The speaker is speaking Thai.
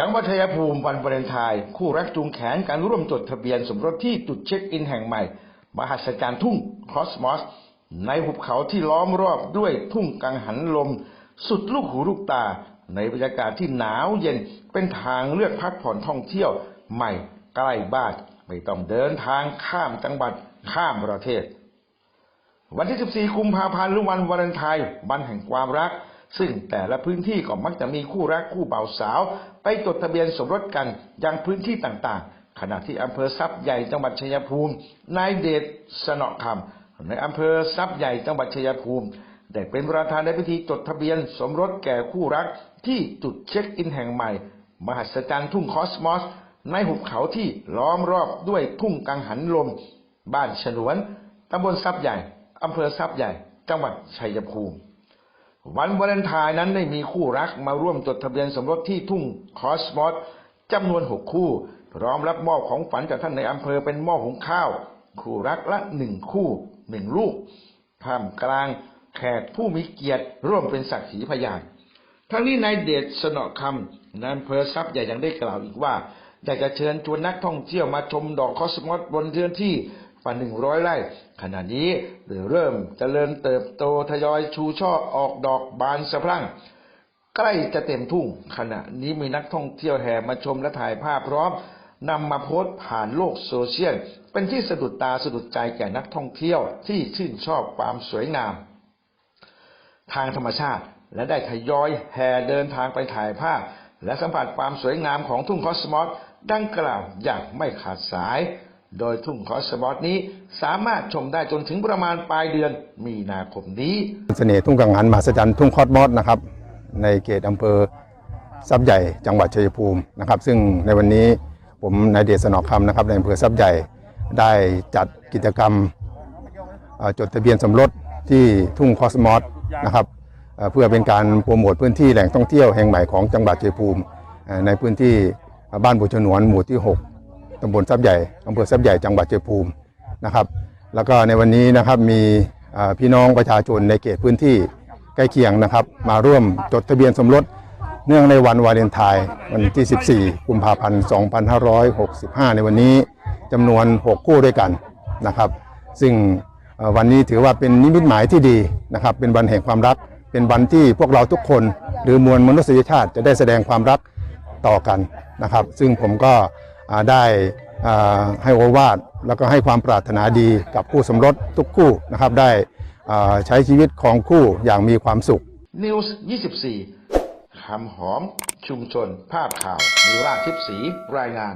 จังหวัดชัยภูมิวันวาเลนไทน์คู่รักจูงแขนการร่วมจดทะเบียนสมรสที่จุดเช็คอินแห่งใหม่ มหัศจรรย์ทุ่งคอสมอส ในหุบเขาที่ล้อมรอบด้วยทุ่งกังหันลม สุดลูกหูลูกตา ในบรรยากาศที่หนาวเย็นเป็นทางเลือกพักผ่อนท่องเที่ยวใหม่ใกล้บ้านไม่ต้องเดินทางข้ามจังหวัดข้ามประเทศ วันที่ 14 กุมภาพันธ์หรือวันวาเลนไทน์วันแห่งความรัก ซึ่งแต่ละพื้นที่ก็มักจะมีคู่รักคู่บ่าวสาว ไปจดทะเบียนสมรสกันยังพื้นที่ต่างๆ ขณะที่อำเภอทรัพย์ใหญ่จังหวัดชัยภูมินายเดชสนอคำในอำเภอทรัพย์ใหญ่จังหวัดชัยภูมิได้เป็นประธานในพิธีจดทะเบียนสมรสแก่คู่รักที่จุดเช็คอินแห่งใหม่ มหัศจรรย์ทุ่งคอสมอส ในหุบเขาที่ล้อมรอบด้วยทุ่งกังหันลม บ้านฉนวนตำบลทรัพย์ใหญ่อำเภอทรัพย์ใหญ่ จังหวัดชัยภูมิ วันวาเลนไทน์นั้นได้มีคู่รักมาร่วมจดทะเบียนสมรสที่ทุ่งคอสมอสจำนวนหกคู่พร้อมรับมอบของฝันจากท่านในอำเภอเป็นหม้อหุงข้าว คู่รักละหนึ่งคู่หนึ่งลูกท่ามกลางแขกผู้มีเกียรติร่วมเป็นสักขีพยานทั้งนี้นายเดชสนอคำนายอำเภอทรัพย์ใหญ่ยังได้กล่าวอีกว่าอยากจะเชิญชวนนักท่องเที่ยวมาชมดอกคอสมอสบนเทือนที่ ว่าหนึ่งร้อยไร่ ขณะนี้เริ่มเจริญเติบโตทยอยชูช่อออกดอกบานสะพรั่ง ใกล้จะเต็มทุ่ง ขณะนี้มีนักท่องเที่ยวแห่มาชมและถ่ายภาพพร้อมนำมาโพสต์ผ่านโลกโซเชียล เป็นที่สะดุดตาสะดุดใจแก่นักท่องเที่ยวที่ชื่นชอบความสวยงาม ทางธรรมชาติและได้ทยอยแห่เดินทางไปถ่ายภาพ และสัมผัสความสวยงามของทุ่งคอสมอสดังกล่าวอย่างไม่ขาดสาย โดยทุ่งคอสมอสนี้สามารถชมได้จนถึงประมาณปลายเดือนมีนาคมนี้ เสน่ห์ทุ่งกังหันมหัศจรรย์ทุ่งคอสมอสนะครับ ในเขตอำเภอทรัพย์ใหญ่จังหวัดชัยภูมินะครับ ซึ่งในวันนี้ผมนายเดชสนอคำนะครับในอำเภอทรัพย์ใหญ่ได้จัดกิจกรรมจดทะเบียนสมรสที่ทุ่งคอสมอสนะครับเพื่อเป็นการโปรโมทพื้นที่แหล่งท่องเที่ยวแห่งใหม่ของจังหวัดชัยภูมิ ในพื้นที่บ้านบุชนวนหมู่ที่ 6 ตำบลทรัพย์ใหญ่อำเภอทรัพย์ใหญ่จังหวัดชัยภูมินะครับ แล้วก็ในวันนี้นะครับมีพี่น้องประชาชนในเขตพื้นที่ใกล้เคียงนะครับ มาร่วมจดทะเบียนสมรสเนื่องในวันวาเลนไทน์วันที่ 14 กุมภาพันธ์ 2565 ในวันนี้จำนวน 6 คู่ด้วยกันนะครับ ซึ่งวันนี้ถือว่าเป็นนิมิตหมายที่ดีนะครับ เป็นวันแห่งความรัก เป็นวันที่พวกเราทุกคน หรือมวลมนุษยชาติจะได้แสดงความรักต่อกันนะครับ ซึ่งผมก็ ได้ให้โอวาทแล้วก็ให้ความปรารถนาดีกับคู่สมรสทุกคู่นะครับได้ใช้ชีวิตของคู่อย่างมีความสุขนิวส์24คำหอมชุมชนภาพข่าวมิราชทิพสีรายงาน